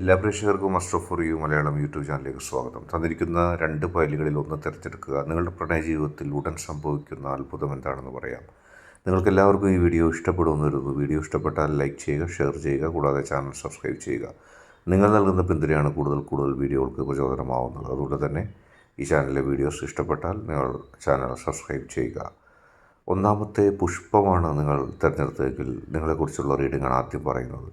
എല്ലാ പ്രേക്ഷകർക്കും master for you Malayalam YouTube ചാനലിലേക്ക് സ്വാഗതം. തന്നിരിക്കുന്ന രണ്ട് ഫയലുകളിൽ ഒന്ന് തിരഞ്ഞെടുക്കുക നിങ്ങളുടെ പ്രണയ ജീവിതത്തിൽ ഉടൻ സംഭവിക്കുന്ന അത്ഭുതം എന്താണെന്ന് പറയാം. നിങ്ങൾക്ക് എല്ലാവർക്കും ഈ വീഡിയോ ഇഷ്ടപ്പെടുമെന്ന് വരുന്നു വീഡിയോ ഇഷ്ടപ്പെട്ടാൽ ലൈക്ക് ചെയ്യുക ഷെയർ ചെയ്യുക കൂടാതെ ചാനൽ സബ്സ്ക്രൈബ് ചെയ്യുക. നിങ്ങൾ നൽകുന്ന പിന്തുണയാണ് കൂടുതൽ കൂടുതൽ വീഡിയോകൾക്ക് പ്രചോദനമാവുന്നത്. അതുകൊണ്ട് തന്നെ ഈ ചാനലിലെ വീഡിയോസ് ഇഷ്ടപ്പെട്ടാൽ നിങ്ങൾ ചാനൽ സബ്സ്ക്രൈബ് ചെയ്യുക. ഒന്നാമത്തെ പുഷ്പമാണ് നിങ്ങൾ തിരഞ്ഞെടുത്തതെങ്കിൽ നിങ്ങളെക്കുറിച്ചുള്ള റീഡിംഗാണ് ആദ്യം പറയുന്നത്.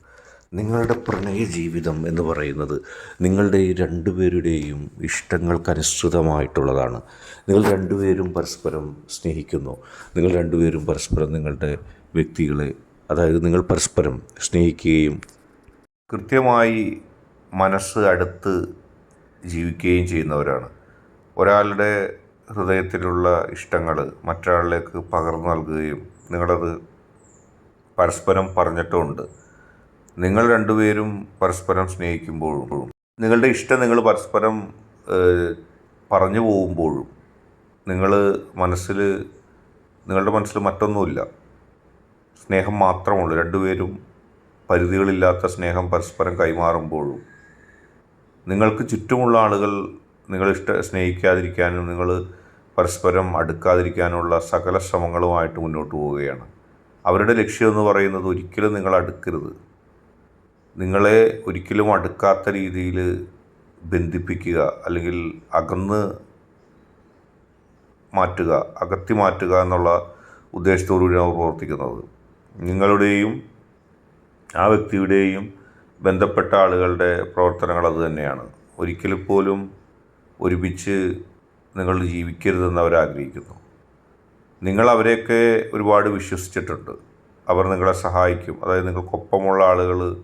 നിങ്ങളുടെ പ്രണയ ജീവിതം എന്ന് പറയുന്നത് നിങ്ങളുടെ ഈ രണ്ടുപേരുടെയും ഇഷ്ടങ്ങൾക്കനുസൃതമായിട്ടുള്ളതാണ് നിങ്ങൾ രണ്ടുപേരും പരസ്പരം സ്നേഹിക്കുന്നു. നിങ്ങൾ രണ്ടുപേരും പരസ്പരം നിങ്ങളുടെ വ്യക്തികളെ അതായത് നിങ്ങൾ പരസ്പരം സ്നേഹിക്കുകയും കൃത്യമായി മനസ്സ് അടുത്ത് ജീവിക്കുകയും ചെയ്യുന്നവരാണ്. ഒരാളുടെ ഹൃദയത്തിലുള്ള ഇഷ്ടങ്ങൾ മറ്റൊരാളിലേക്ക് പകർന്നു നൽകുകയും നിങ്ങളത് പരസ്പരം പറഞ്ഞിട്ടുമുണ്ട്. നിങ്ങൾ രണ്ടുപേരും പരസ്പരം സ്നേഹിക്കുമ്പോഴും നിങ്ങളുടെ ഇഷ്ടം നിങ്ങൾ പരസ്പരം പറഞ്ഞു പോകുമ്പോഴും നിങ്ങൾ മനസ്സിൽ നിങ്ങളുടെ മനസ്സിൽ മറ്റൊന്നുമില്ല. സ്നേഹം മാത്രമുള്ളൂ. രണ്ടുപേരും പരിധികളില്ലാത്ത സ്നേഹം പരസ്പരം കൈമാറുമ്പോഴും നിങ്ങൾക്ക് ചുറ്റുമുള്ള ആളുകൾ നിങ്ങൾ ഇഷ്ട സ്നേഹിക്കാതിരിക്കാനും നിങ്ങൾ പരസ്പരം അടുക്കാതിരിക്കാനുള്ള സകല ശ്രമങ്ങളുമായിട്ട് മുന്നോട്ട് പോവുകയാണ്. അവരുടെ ലക്ഷ്യമെന്ന് പറയുന്നത് ഒരിക്കലും നിങ്ങൾ അടുക്കരുത്. നിങ്ങളെ ഒരിക്കലും അടുക്കാത്ത രീതിയിൽ ബന്ധിപ്പിക്കുക അല്ലെങ്കിൽ അകന്ന് മാറ്റുക അകത്തി മാറ്റുക എന്നുള്ള ഉദ്ദേശത്തോടുകൂടിയാണ് അവർ പ്രവർത്തിക്കുന്നത്. നിങ്ങളുടെയും ആ വ്യക്തിയുടെയും ബന്ധപ്പെട്ട ആളുകളുടെ പ്രവർത്തനങ്ങൾ അത് തന്നെയാണ്. ഒരിക്കലും പോലും ഒരുമിച്ച് നിങ്ങൾ ജീവിക്കരുതെന്ന് അവർ ആഗ്രഹിക്കുന്നു. നിങ്ങൾ അവരെയൊക്കെ ഒരുപാട് വിശ്വസിച്ചിട്ടുണ്ട്. അവർ നിങ്ങളെ സഹായിക്കും. അതായത് നിങ്ങൾക്കൊപ്പമുള്ള ആളുകൾ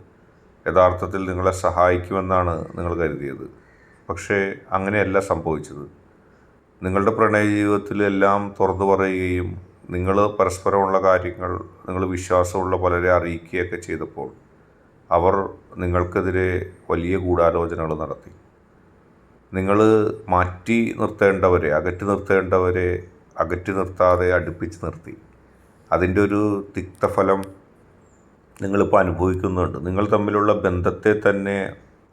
യഥാർത്ഥത്തിൽ നിങ്ങളെ സഹായിക്കുമെന്നാണ് നിങ്ങൾ കരുതിയത്. പക്ഷേ അങ്ങനെയല്ല സംഭവിച്ചത്. നിങ്ങളുടെ പ്രണയ ജീവിതത്തിലെല്ലാം തുറന്നു പറയുകയും നിങ്ങൾ പരസ്പരമുള്ള കാര്യങ്ങൾ നിങ്ങൾ വിശ്വാസമുള്ള പലരെ അറിയിക്കുകയൊക്കെ ചെയ്തപ്പോൾ അവർ നിങ്ങൾക്കെതിരെ വലിയ ഗൂഢാലോചനകൾ നടത്തി. നിങ്ങൾ മാറ്റി നിർത്തേണ്ടവരെ അകറ്റി നിർത്തേണ്ടവരെ അകറ്റി നിർത്താതെ അടുപ്പിച്ച് നിർത്തി. അതിന്റെ ഒരു തിക്തഫലം നിങ്ങളിപ്പോൾ അനുഭവിക്കുന്നുണ്ട്. നിങ്ങൾ തമ്മിലുള്ള ബന്ധത്തെ തന്നെ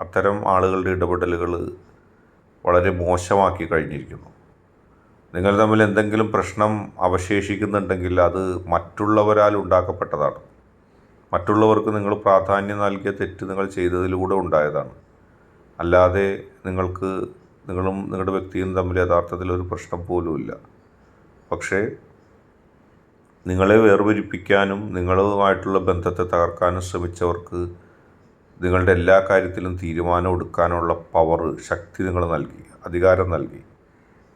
അത്തരം ആളുകളുടെ ഇടപെടലുകൾ വളരെ മോശമാക്കി കഴിഞ്ഞിരിക്കുന്നു. നിങ്ങൾ തമ്മിൽ എന്തെങ്കിലും പ്രശ്നം അവശേഷിക്കുന്നുണ്ടെങ്കിൽ അത് മറ്റുള്ളവരാൽ ഉണ്ടാക്കപ്പെട്ടതാണ്. മറ്റുള്ളവർക്ക് നിങ്ങൾ പ്രാധാന്യം നൽകിയ തെറ്റ് നിങ്ങൾ ചെയ്തതിലൂടെ ഉണ്ടായതാണ്. അല്ലാതെ നിങ്ങൾക്ക് നിങ്ങളും നിങ്ങളുടെ വ്യക്തിയും തമ്മിൽ യഥാർത്ഥത്തിൽ ഒരു പ്രശ്നം പോലുമില്ല. പക്ഷേ നിങ്ങളെ വേർപിരിപ്പിക്കാനും നിങ്ങളുമായിട്ടുള്ള ബന്ധത്തെ തകർക്കാനും ശ്രമിച്ചവർക്ക് നിങ്ങളുടെ എല്ലാ കാര്യത്തിലും തീരുമാനം എടുക്കാനുള്ള പവർ ശക്തി നിങ്ങൾ നൽകി അധികാരം നൽകി.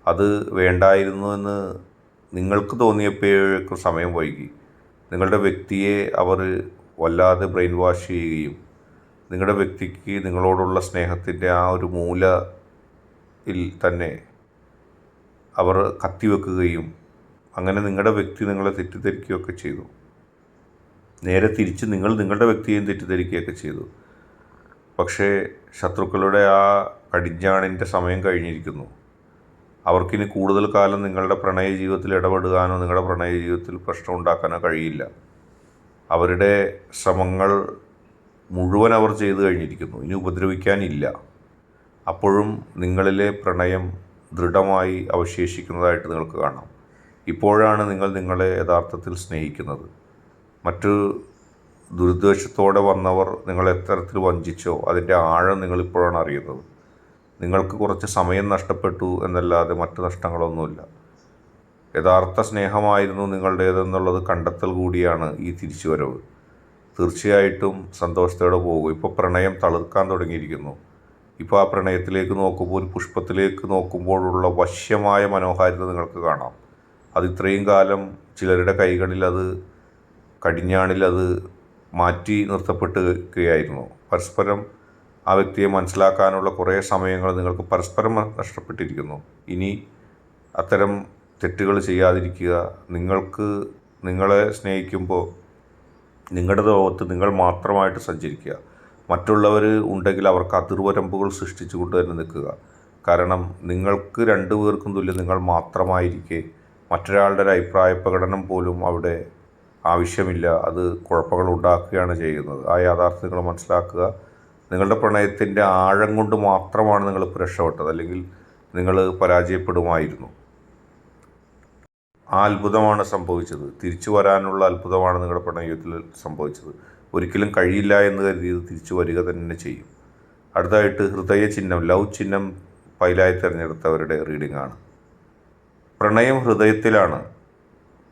അത് വേണ്ടായിരുന്നു എന്ന് നിങ്ങൾക്ക് തോന്നിയപ്പോഴേക്കും സമയം വൈകി. നിങ്ങളുടെ വ്യക്തിയെ അവർ വല്ലാതെ ബ്രെയിൻ വാഷ് ചെയ്യുകയും നിങ്ങളുടെ വ്യക്തിക്ക് നിങ്ങളോടുള്ള സ്നേഹത്തിന്റെ ആ ഒരു മൂലയിൽ തന്നെ അവർ കത്തിവെക്കുകയും അങ്ങനെ നിങ്ങളുടെ വ്യക്തി നിങ്ങളെ തെറ്റിദ്ധരിക്കുകയൊക്കെ ചെയ്തു. നേരെ തിരിച്ച് നിങ്ങൾ നിങ്ങളുടെ വ്യക്തിയെയും തെറ്റിദ്ധരിക്കുകയൊക്കെ ചെയ്തു. പക്ഷേ ശത്രുക്കളുടെ ആ കടിഞ്ഞാണിന്റെ സമയം കഴിഞ്ഞിരിക്കുന്നു. അവർക്കിനി കൂടുതൽ കാലം നിങ്ങളുടെ പ്രണയ ജീവിതത്തിൽ ഇടപെടുവാനോ നിങ്ങളുടെ പ്രണയ ജീവിതത്തിൽ പ്രശ്നം ഉണ്ടാക്കാനോ കഴിയില്ല. അവരുടെ ശ്രമങ്ങൾ മുഴുവൻ അവർ ചെയ്തു കഴിഞ്ഞിരിക്കുന്നു. ഇനി ഉപദ്രവിക്കാനില്ല. അപ്പോഴും നിങ്ങളിലെ പ്രണയം ദൃഢമായി അവശേഷിക്കുന്നതായിട്ട് നിങ്ങൾക്ക് കാണാം. ഇപ്പോഴാണ് നിങ്ങൾ നിങ്ങളെ യഥാർത്ഥത്തിൽ സ്നേഹിക്കുന്നത്. മറ്റു ദുരുദ്ദേശത്തോടെ വന്നവർ നിങ്ങളെ എത്തരത്തിൽ വഞ്ചിച്ചോ അതിന്റെ ആഴം നിങ്ങളിപ്പോഴാണ് അറിയുന്നത്. നിങ്ങൾക്ക് കുറച്ച് സമയം നഷ്ടപ്പെട്ടു എന്നല്ലാതെ മറ്റു നഷ്ടങ്ങളൊന്നുമില്ല. യഥാർത്ഥ സ്നേഹമായിരുന്നു നിങ്ങളുടേതെന്നുള്ളത് കണ്ടെത്തൽ കൂടിയാണ് ഈ തിരിച്ചുവരവ്. തീർച്ചയായിട്ടും സന്തോഷത്തോടെ പോകും. ഇപ്പോൾ പ്രണയം തളിർക്കാൻ തുടങ്ങിയിരിക്കുന്നു. ഇപ്പോൾ ആ പ്രണയത്തിലേക്ക് നോക്കുമ്പോൾ ഒരു പുഷ്പത്തിലേക്ക് നോക്കുമ്പോഴുള്ള വശ്യമായ മനോഹാരിത നിങ്ങൾക്ക് കാണാം. അത് ഇത്രയും കാലം ചിലരുടെ കൈകളിൽ അത് കടിഞ്ഞാണിൽ അത് മാറ്റി നിർത്തപ്പെട്ടുകയായിരുന്നു. പരസ്പരം ആ വ്യക്തിയെ മനസ്സിലാക്കാനുള്ള കുറേ സമയങ്ങൾ നിങ്ങൾക്ക് പരസ്പരം നഷ്ടപ്പെട്ടിരിക്കുന്നു. ഇനി അത്തരം തെറ്റുകൾ ചെയ്യാതിരിക്കുക. നിങ്ങൾക്ക് നിങ്ങളെ സ്നേഹിക്കുമ്പോൾ നിങ്ങളുടെ ലോകത്ത് നിങ്ങൾ മാത്രമായിട്ട് സഞ്ചരിക്കുക. മറ്റുള്ളവർ ഉണ്ടെങ്കിൽ അവർക്ക് അതിർവരമ്പുകൾ സൃഷ്ടിച്ചുകൊണ്ട് തന്നെ നിൽക്കുക. കാരണം നിങ്ങൾക്ക് രണ്ടു പേർക്കും തുല്യം നിങ്ങൾ മാത്രമായിരിക്കെ മറ്റൊരാളുടെ ഒരു അഭിപ്രായ പ്രകടനം പോലും അവിടെ ആവശ്യമില്ല. അത് കുഴപ്പങ്ങൾ ഉണ്ടാക്കുകയാണ് ചെയ്യുന്നത്. ആ യാഥാർത്ഥ്യങ്ങൾ മനസ്സിലാക്കുക. നിങ്ങളുടെ പ്രണയത്തിന്റെ ആഴം കൊണ്ട് മാത്രമാണ് നിങ്ങൾ രക്ഷപ്പെട്ടത്. അല്ലെങ്കിൽ നിങ്ങൾ പരാജയപ്പെടുമായിരുന്നു. ആ അത്ഭുതമാണ് സംഭവിച്ചത്. തിരിച്ചു വരാനുള്ള അത്ഭുതമാണ് നിങ്ങളുടെ പ്രണയത്തിൽ സംഭവിച്ചത്. ഒരിക്കലും കഴിയില്ല എന്ന് കരുതിയത് തിരിച്ചു വരിക തന്നെ ചെയ്യും. അടുത്തായിട്ട് ഹൃദയ ചിഹ്നം ലവ് ചിഹ്നം ഫയലായി തിരഞ്ഞെടുത്തവരുടെ റീഡിംഗ് ആണ് പ്രണയം ഹൃദയത്തിലാണ്.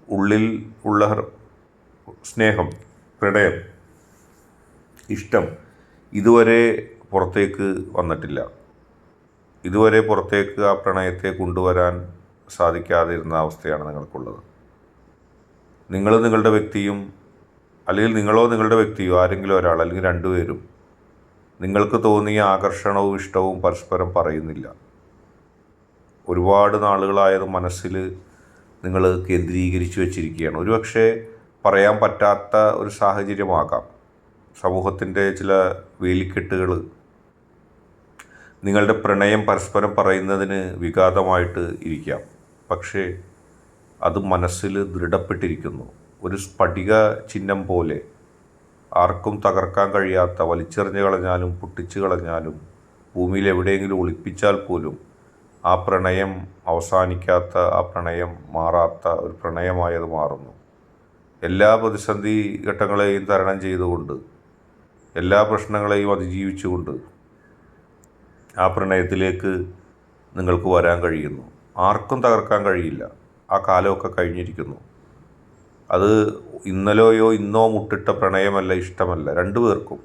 ഉള്ളിൽ ഉള്ള സ്നേഹം പ്രണയം ഇഷ്ടം ഇതുവരെ പുറത്തേക്ക് വന്നിട്ടില്ല. ഇതുവരെ പുറത്തേക്ക് ആ പ്രണയത്തെ കൊണ്ടുവരാൻ സാധിക്കാതിരുന്ന അവസ്ഥയാണ് നിങ്ങൾക്കുള്ളത്. നിങ്ങൾ നിങ്ങളുടെ വ്യക്തിയും അല്ലെങ്കിൽ നിങ്ങളോ നിങ്ങളുടെ വ്യക്തിയോ ആരെങ്കിലും ഒരാൾ അല്ലെങ്കിൽ രണ്ടുപേരും നിങ്ങൾക്ക് തോന്നിയ ആകർഷണവും ഇഷ്ടവും പരസ്പരം പറയുന്നില്ല. ഒരുപാട് നാളുകളായത് മനസ്സിൽ നിങ്ങൾ കേന്ദ്രീകരിച്ച് വെച്ചിരിക്കുകയാണ്. ഒരുപക്ഷെ പറയാൻ പറ്റാത്ത ഒരു സാഹചര്യമാകാം. സമൂഹത്തിന്റെ ചില വേലിക്കെട്ടുകൾ നിങ്ങളുടെ പ്രണയം പരസ്പരം പറയുന്നതിന് വിഘാതമായിട്ട് ഇരിക്കാം. പക്ഷേ അത് മനസ്സിൽ ദൃഢപ്പെട്ടിരിക്കുന്നു. ഒരു സ്ഫടിക ചിഹ്നം പോലെ ആർക്കും തകർക്കാൻ കഴിയാത്ത വലിച്ചെറിഞ്ഞു കളഞ്ഞാലും പൊട്ടിച്ചു കളഞ്ഞാലും ഭൂമിയിൽ എവിടെയെങ്കിലും ഒളിപ്പിച്ചാൽ പോലും ആ പ്രണയം അവസാനിക്കാത്ത ആ പ്രണയം മാറാത്ത ഒരു പ്രണയമായത് മാറുന്നു. എല്ലാ പ്രതിസന്ധി ഘട്ടങ്ങളെയും തരണം ചെയ്തുകൊണ്ട് എല്ലാ പ്രശ്നങ്ങളെയും അതിജീവിച്ചുകൊണ്ട് ആ പ്രണയത്തിലേക്ക് നിങ്ങൾക്ക് വരാൻ കഴിയുന്നു. ആർക്കും തകർക്കാൻ കഴിയില്ല. ആ കാലമൊക്കെ കഴിഞ്ഞിരിക്കുന്നു. അത് ഇന്നലെയോ ഇന്നോ മുട്ടിട്ട പ്രണയമല്ല ഇഷ്ടമല്ല. രണ്ടു പേർക്കും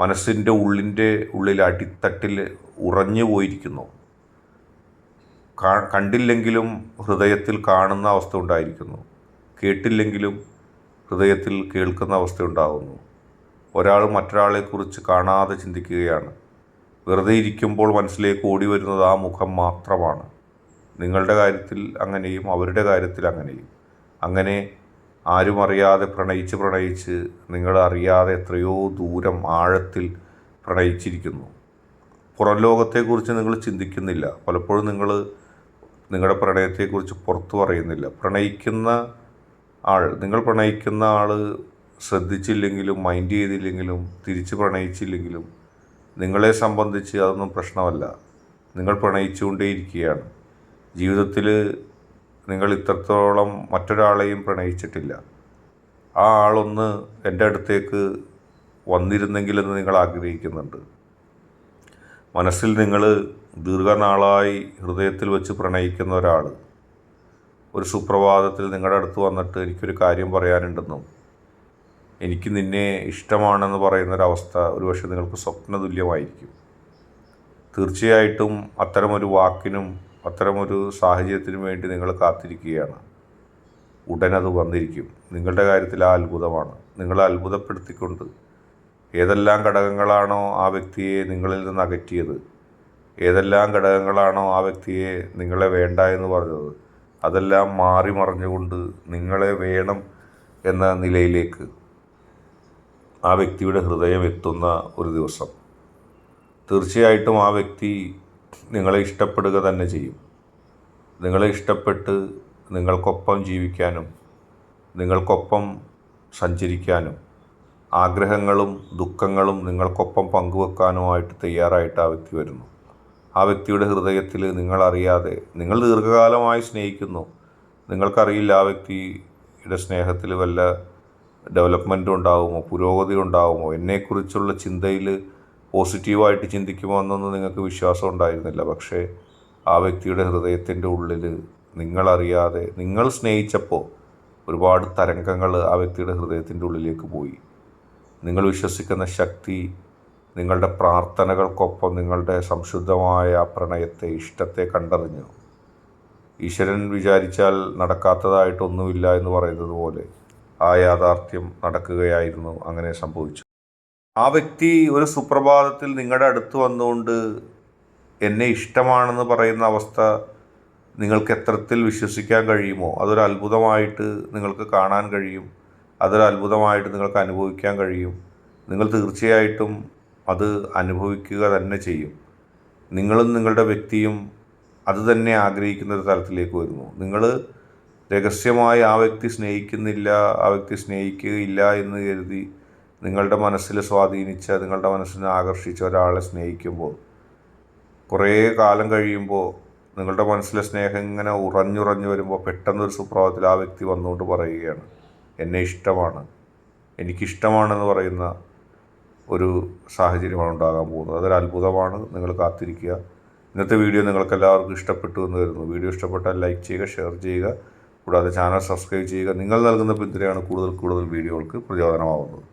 മനസ്സിന്റെ ഉള്ളിന്റെ ഉള്ളിൽ അടിത്തട്ടിൽ ഉറഞ്ഞു പോയിരിക്കുന്നു. കണ്ടില്ലെങ്കിലും ഹൃദയത്തിൽ കാണുന്ന അവസ്ഥ ഉണ്ടായിരിക്കുന്നു. കേട്ടില്ലെങ്കിലും ഹൃദയത്തിൽ കേൾക്കുന്ന അവസ്ഥ ഉണ്ടാകുന്നു ഒരാൾ മറ്റൊരാളെക്കുറിച്ച് കാണാതെ ചിന്തിക്കുകയാണ്. വെറുതെ ഇരിക്കുമ്പോൾ മനസ്സിലേക്ക് ഓടി വരുന്നത് ആ മുഖം മാത്രമാണ്. നിങ്ങളുടെ കാര്യത്തിൽ അങ്ങനെയും അവരുടെ കാര്യത്തിൽ അങ്ങനെയും. അങ്ങനെ ആരും അറിയാതെ പ്രണയിച്ച് പ്രണയിച്ച് നിങ്ങൾ അറിയാതെ എത്രയോ ദൂരം ആഴത്തിൽ പ്രണയിച്ചിരിക്കുന്നു. പുറം ലോകത്തെക്കുറിച്ച് നിങ്ങൾ ചിന്തിക്കുന്നില്ല. പലപ്പോഴും നിങ്ങൾ നിങ്ങളുടെ പ്രണയത്തെക്കുറിച്ച് പുറത്തു പറയുന്നില്ല. പ്രണയിക്കുന്ന ആൾ നിങ്ങൾ പ്രണയിക്കുന്ന ആൾ ശ്രദ്ധിച്ചില്ലെങ്കിലും മൈൻഡ് ചെയ്തില്ലെങ്കിലും തിരിച്ച് പ്രണയിച്ചില്ലെങ്കിലും നിങ്ങളെ സംബന്ധിച്ച് അതൊന്നും പ്രശ്നമല്ല. നിങ്ങൾ പ്രണയിച്ചുകൊണ്ടേയിരിക്കുകയാണ്. ജീവിതത്തിൽ നിങ്ങൾ ഇത്രത്തോളം മറ്റൊരാളെയും പ്രണയിച്ചിട്ടില്ല. ആ ആളൊന്ന് എന്റെ അടുത്തേക്ക് വന്നിരുന്നെങ്കിലെന്ന് നിങ്ങൾ ആഗ്രഹിക്കുന്നുണ്ട്. മനസ്സിൽ നിങ്ങൾ ദീർഘനാളായി ഹൃദയത്തിൽ വെച്ച് പ്രണയിക്കുന്ന ഒരാൾ ഒരു സുപ്രഭാതത്തിൽ നിങ്ങളുടെ അടുത്ത് വന്നിട്ട് എനിക്കൊരു കാര്യം പറയാനുണ്ടെന്നും എനിക്ക് നിന്നെ ഇഷ്ടമാണെന്ന് പറയുന്നൊരവസ്ഥ ഒരുപക്ഷെ നിങ്ങൾക്ക് സ്വപ്നതുല്യമായിരിക്കും. തീർച്ചയായിട്ടും അത്തരമൊരു വാക്കിനും അത്തരമൊരു സാഹചര്യത്തിനും വേണ്ടി നിങ്ങൾ കാത്തിരിക്കുകയാണ്. ഉടനത് വന്നിരിക്കും. നിങ്ങളുടെ കാര്യത്തിൽ ആ അത്ഭുതമാണ്. നിങ്ങളെ അത്ഭുതപ്പെടുത്തിക്കൊണ്ട് ഏതെല്ലാം ഘടകങ്ങളാണോ ആ വ്യക്തിയെ നിങ്ങളിൽ നിന്ന് അകറ്റിയത് ഏതെല്ലാം ഘടകങ്ങളാണോ ആ വ്യക്തിയെ നിങ്ങളെ വേണ്ട എന്ന് പറഞ്ഞത് അതെല്ലാം മാറി മറിഞ്ഞുകൊണ്ട് നിങ്ങളെ വേണം എന്ന നിലയിലേക്ക് ആ വ്യക്തിയുടെ ഹൃദയം എത്തുന്ന ഒരു ദിവസം. തീർച്ചയായിട്ടും ആ വ്യക്തി നിങ്ങളെ ഇഷ്ടപ്പെടുക തന്നെ ചെയ്യും. നിങ്ങളെ ഇഷ്ടപ്പെട്ട് നിങ്ങൾക്കൊപ്പം ജീവിക്കാനും നിങ്ങൾക്കൊപ്പം സഞ്ചരിക്കാനും ആഗ്രഹങ്ങളും ദുഃഖങ്ങളും നിങ്ങൾക്കൊപ്പം പങ്കുവെക്കാനുമായിട്ട് തയ്യാറായിട്ട് ആ വ്യക്തി വരുന്നു. ആ വ്യക്തിയുടെ ഹൃദയത്തിൽ നിങ്ങളറിയാതെ നിങ്ങൾ ദീർഘകാലമായി സ്നേഹിക്കുന്നു. നിങ്ങൾക്കറിയില്ല ആ വ്യക്തിയുടെ സ്നേഹത്തിൽ വല്ല ഡെവലപ്മെന്റും ഉണ്ടാകുമോ പുരോഗതി ഉണ്ടാകുമോ എന്നെക്കുറിച്ചുള്ള ചിന്തയിൽ പോസിറ്റീവായിട്ട് ചിന്തിക്കുമോ എന്നൊന്നും നിങ്ങൾക്ക് വിശ്വാസം ഉണ്ടായിരുന്നില്ല. പക്ഷേ ആ വ്യക്തിയുടെ ഹൃദയത്തിന്റെ ഉള്ളിൽ നിങ്ങളറിയാതെ നിങ്ങൾ സ്നേഹിച്ചപ്പോൾ ഒരുപാട് തരംഗങ്ങൾ ആ വ്യക്തിയുടെ ഹൃദയത്തിന്റെ ഉള്ളിലേക്ക് പോയി. നിങ്ങൾ വിശ്വസിക്കുന്ന ശക്തി നിങ്ങളുടെ പ്രാർത്ഥനകൾക്കൊപ്പം നിങ്ങളുടെ സംശുദ്ധമായ പ്രണയത്തെ ഇഷ്ടത്തെ കണ്ടറിഞ്ഞു. ഈശ്വരൻ വിചാരിച്ചാൽ നടക്കാത്തതായിട്ടൊന്നുമില്ല എന്ന് പറയുന്നത് പോലെ ആ യാഥാർത്ഥ്യം നടക്കുകയായിരുന്നു. അങ്ങനെ സംഭവിച്ചു. ആ വ്യക്തി ഒരു സുപ്രഭാതത്തിൽ നിങ്ങളുടെ അടുത്ത് വന്നുകൊണ്ട് എന്നെ ഇഷ്ടമാണെന്ന് പറയുന്ന അവസ്ഥ നിങ്ങൾക്ക് എത്രത്തിൽ വിശ്വസിക്കാൻ കഴിയുമോ? അതൊരു അത്ഭുതമായിട്ട് നിങ്ങൾക്ക് കാണാൻ കഴിയും. അതൊരു അത്ഭുതമായിട്ട് നിങ്ങൾക്ക് അനുഭവിക്കാൻ കഴിയും. നിങ്ങൾ തീർച്ചയായിട്ടും അത് അനുഭവിക്കുക തന്നെ ചെയ്യും. നിങ്ങളും നിങ്ങളുടെ വ്യക്തിയും അത് തന്നെ ആഗ്രഹിക്കുന്ന ഒരു തലത്തിലേക്ക് വരുന്നു. നിങ്ങൾ രഹസ്യമായി ആ വ്യക്തി സ്നേഹിക്കുന്നില്ല ആ വ്യക്തി സ്നേഹിക്കുകയില്ല എന്ന് കരുതി നിങ്ങളുടെ മനസ്സിൽ സ്വാധീനിച്ച നിങ്ങളുടെ മനസ്സിനെ ആകർഷിച്ച ഒരാളെ സ്നേഹിക്കുമ്പോൾ കുറേ കാലം കഴിയുമ്പോൾ നിങ്ങളുടെ മനസ്സിലെ സ്നേഹം ഇങ്ങനെ ഉറഞ്ഞുറഞ്ഞു വരുമ്പോൾ പെട്ടെന്നൊരു സുപ്രഭാതത്തിൽ ആ വ്യക്തി വന്നുകൊണ്ട് പറയുകയാണ് എന്നെ ഇഷ്ടമാണ്. എനിക്കിഷ്ടമാണെന്ന് പറയുന്ന ഒരു സാഹചര്യമാണ് ഉണ്ടാകാൻ പോകുന്നത്. അതൊരു അത്ഭുതമാണ്. നിങ്ങൾ കാത്തിരിക്കുക. ഇന്നത്തെ വീഡിയോ നിങ്ങൾക്ക് എല്ലാവർക്കും ഇഷ്ടപ്പെട്ടു എന്ന് വരുന്നു വീഡിയോ ഇഷ്ടപ്പെട്ടാൽ ലൈക്ക് ചെയ്യുക ഷെയർ ചെയ്യുക. കൂടാതെ ചാനൽ സബ്സ്ക്രൈബ് ചെയ്യുക. നിങ്ങൾ നൽകുന്ന പിന്തുണയാണ് കൂടുതൽ കൂടുതൽ വീഡിയോകൾക്ക് പ്രചോദനമാവുന്നത്.